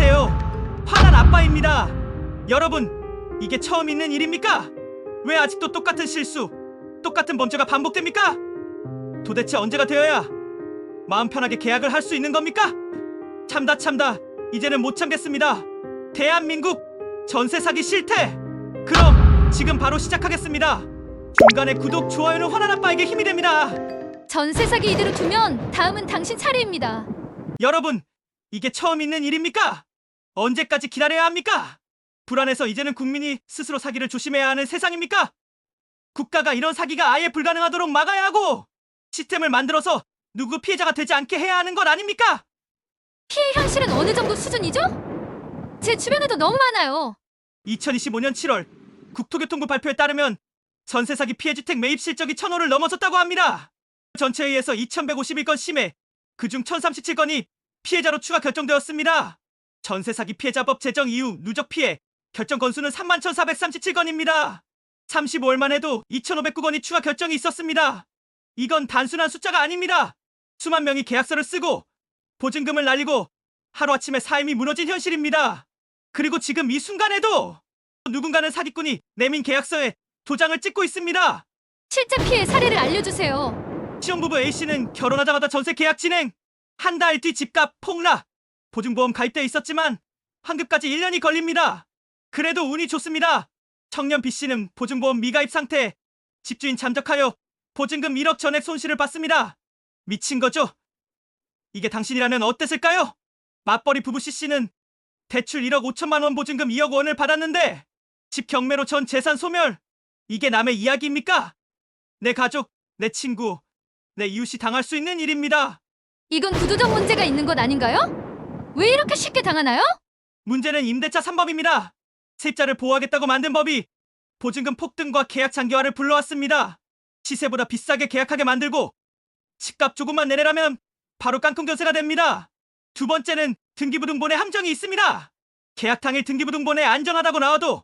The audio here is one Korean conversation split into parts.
안녕하세요. 화난 아빠입니다. 여러분, 이게 처음 있는 일입니까? 왜 아직도 똑같은 실수, 똑같은 범죄가 반복됩니까? 도대체 언제가 되어야 마음 편하게 계약을 할 수 있는 겁니까? 참다 참다 이제는 못 참겠습니다. 대한민국 전세 사기 실태. 그럼 지금 바로 시작하겠습니다. 중간에 구독, 좋아요는 화난 아빠에게 힘이 됩니다. 전세 사기 이대로 두면 다음은 당신 차례입니다. 여러분, 이게 처음 있는 일입니까? 언제까지 기다려야 합니까? 불안해서 이제는 국민이 스스로 사기를 조심해야 하는 세상입니까? 국가가 이런 사기가 아예 불가능하도록 막아야 하고 시스템을 만들어서 누구 피해자가 되지 않게 해야 하는 것 아닙니까? 피해 현실은 어느 정도 수준이죠? 제 주변에도 너무 많아요. 2025년 7월 국토교통부 발표에 따르면 전세 사기 피해 주택 매입 실적이 천호를 넘어섰다고 합니다. 전체에 의해서 2151건 심해, 그중 1037건이 피해자로 추가 결정되었습니다. 전세 사기 피해자법 제정 이후 누적 피해 결정 건수는 31,437건입니다. 35월만 해도 2,509건이 추가 결정이 있었습니다. 이건 단순한 숫자가 아닙니다. 수만 명이 계약서를 쓰고 보증금을 날리고 하루아침에 삶이 무너진 현실입니다. 그리고 지금 이 순간에도 누군가는 사기꾼이 내민 계약서에 도장을 찍고 있습니다. 실제 피해 사례를 알려주세요. 시혼부부 A씨는 결혼하자마자 전세 계약 진행, 한 달 뒤 집값 폭락, 보증보험 가입돼 있었지만 환급까지 1년이 걸립니다. 그래도 운이 좋습니다. 청년 B씨는 보증보험 미가입 상태, 집주인 잠적하여 보증금 1억 전액 손실을 봤습니다. 미친 거죠? 이게 당신이라면 어땠을까요? 맞벌이 부부 C씨는 대출 1억 5천만 원 보증금 2억 원을 받았는데 집 경매로 전 재산 소멸. 이게 남의 이야기입니까? 내 가족, 내 친구, 내 이웃이 당할 수 있는 일입니다. 이건 구조적 문제가 있는 것 아닌가요? 왜 이렇게 쉽게 당하나요? 문제는 임대차 3법입니다. 세입자를 보호하겠다고 만든 법이 보증금 폭등과 계약 장기화를 불러왔습니다. 시세보다 비싸게 계약하게 만들고 집값 조금만 내려라면 바로 깡통 전세가 됩니다. 두 번째는 등기부등본에 함정이 있습니다. 계약 당일 등기부등본에 안전하다고 나와도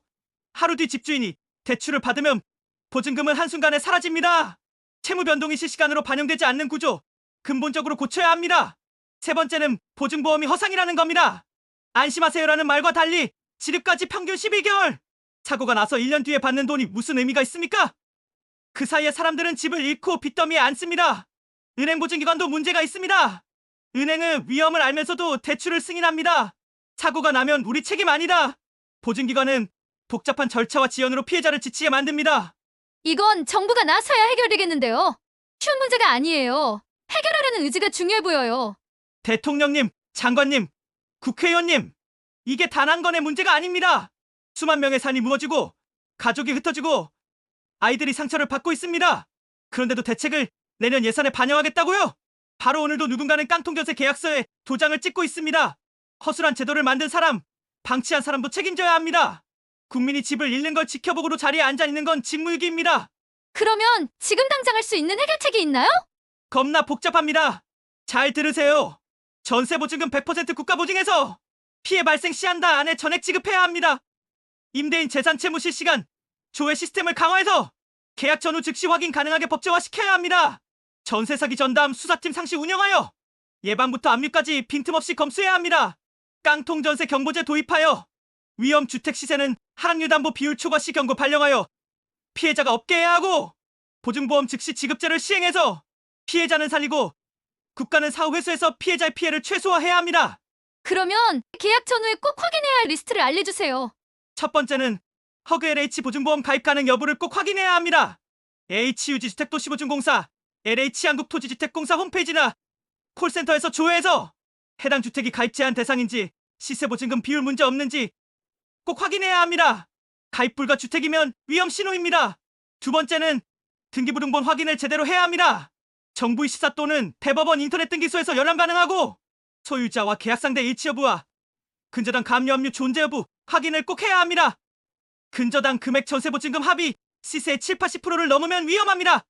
하루 뒤 집주인이 대출을 받으면 보증금은 한순간에 사라집니다. 채무 변동이 실시간으로 반영되지 않는 구조 근본적으로 고쳐야 합니다. 세 번째는 보증보험이 허상이라는 겁니다. 안심하세요라는 말과 달리 지급까지 평균 12개월. 사고가 나서 1년 뒤에 받는 돈이 무슨 의미가 있습니까? 그 사이에 사람들은 집을 잃고 빚더미에 앉습니다. 은행 보증기관도 문제가 있습니다. 은행은 위험을 알면서도 대출을 승인합니다. 사고가 나면 우리 책임 아니다. 보증기관은 복잡한 절차와 지연으로 피해자를 지치게 만듭니다. 이건 정부가 나서야 해결되겠는데요. 쉬운 문제가 아니에요. 해결하려는 의지가 중요해 보여요. 대통령님, 장관님, 국회의원님, 이게 단 한 건의 문제가 아닙니다. 수만 명의 산이 무너지고 가족이 흩어지고 아이들이 상처를 받고 있습니다. 그런데도 대책을 내년 예산에 반영하겠다고요? 바로 오늘도 누군가는 깡통전세 계약서에 도장을 찍고 있습니다. 허술한 제도를 만든 사람, 방치한 사람도 책임져야 합니다. 국민이 집을 잃는 걸 지켜보고도 자리에 앉아 있는 건 직무유기입니다. 그러면 지금 당장 할 수 있는 해결책이 있나요? 겁나 복잡합니다. 잘 들으세요. 전세 보증금 100% 국가 보증해서 피해 발생 시한달 안에 전액 지급해야 합니다. 임대인 재산 채무 실시간 조회 시스템을 강화해서 계약 전후 즉시 확인 가능하게 법제화 시켜야 합니다. 전세 사기 전담 수사팀 상시 운영하여 예방부터 압류까지 빈틈없이 검수해야 합니다. 깡통 전세 경보제 도입하여 위험 주택 시세는 하락률 담보 비율 초과 시 경고 발령하여 피해자가 없게 해야 하고 보증보험 즉시 지급제를 시행해서 피해자는 살리고 국가는 사후 회수해서 피해자의 피해를 최소화해야 합니다. 그러면 계약 전후에 꼭 확인해야 할 리스트를 알려주세요. 첫 번째는 허그 LH 보증보험 가입 가능 여부를 꼭 확인해야 합니다. HUG 주택 도시보증공사, LH 한국토지주택공사 홈페이지나 콜센터에서 조회해서 해당 주택이 가입 제한 대상인지 시세보증금 비율 문제 없는지 꼭 확인해야 합니다. 가입 불가 주택이면 위험 신호입니다. 두 번째는 등기부등본 확인을 제대로 해야 합니다. 정부의 시사 또는 대법원 인터넷 등기소에서 열람 가능하고 소유자와 계약상대 일치 여부와 근저당 감염류 존재 여부 확인을 꼭 해야 합니다. 근저당 금액 전세보증금 합의 시세의 7, 80%를 넘으면 위험합니다.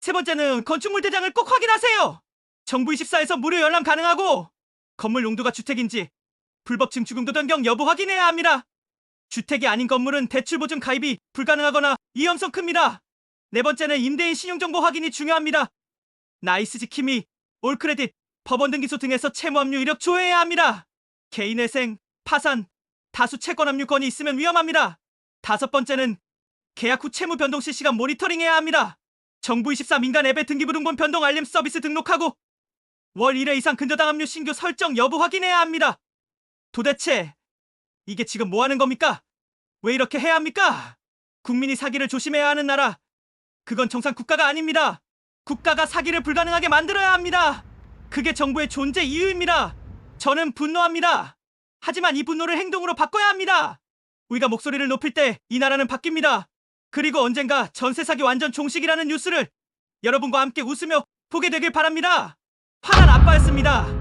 세 번째는 건축물 대장을 꼭 확인하세요. 정부 24에서 무료 열람 가능하고 건물 용도가 주택인지 불법 증축용도 변경 여부 확인해야 합니다. 주택이 아닌 건물은 대출 보증 가입이 불가능하거나 위험성 큽니다. 네 번째는 임대인 신용정보 확인이 중요합니다. 나이스 지킴이, 올크레딧, 법원 등기소 등에서 채무 압류 이력 조회해야 합니다. 개인회생, 파산, 다수 채권 압류 건이 있으면 위험합니다. 다섯 번째는 계약 후 채무 변동 실시간 모니터링해야 합니다. 정부 24 민간 앱에 등기부등본 변동 알림 서비스 등록하고 월 1회 이상 근저당 압류 신규 설정 여부 확인해야 합니다. 도대체 이게 지금 뭐 하는 겁니까? 왜 이렇게 해야 합니까? 국민이 사기를 조심해야 하는 나라. 그건 정상 국가가 아닙니다. 국가가 사기를 불가능하게 만들어야 합니다. 그게 정부의 존재 이유입니다. 저는 분노합니다. 하지만 이 분노를 행동으로 바꿔야 합니다. 우리가 목소리를 높일 때 이 나라는 바뀝니다. 그리고 언젠가 전세 사기 완전 종식이라는 뉴스를 여러분과 함께 웃으며 보게 되길 바랍니다. 화난 아빠였습니다.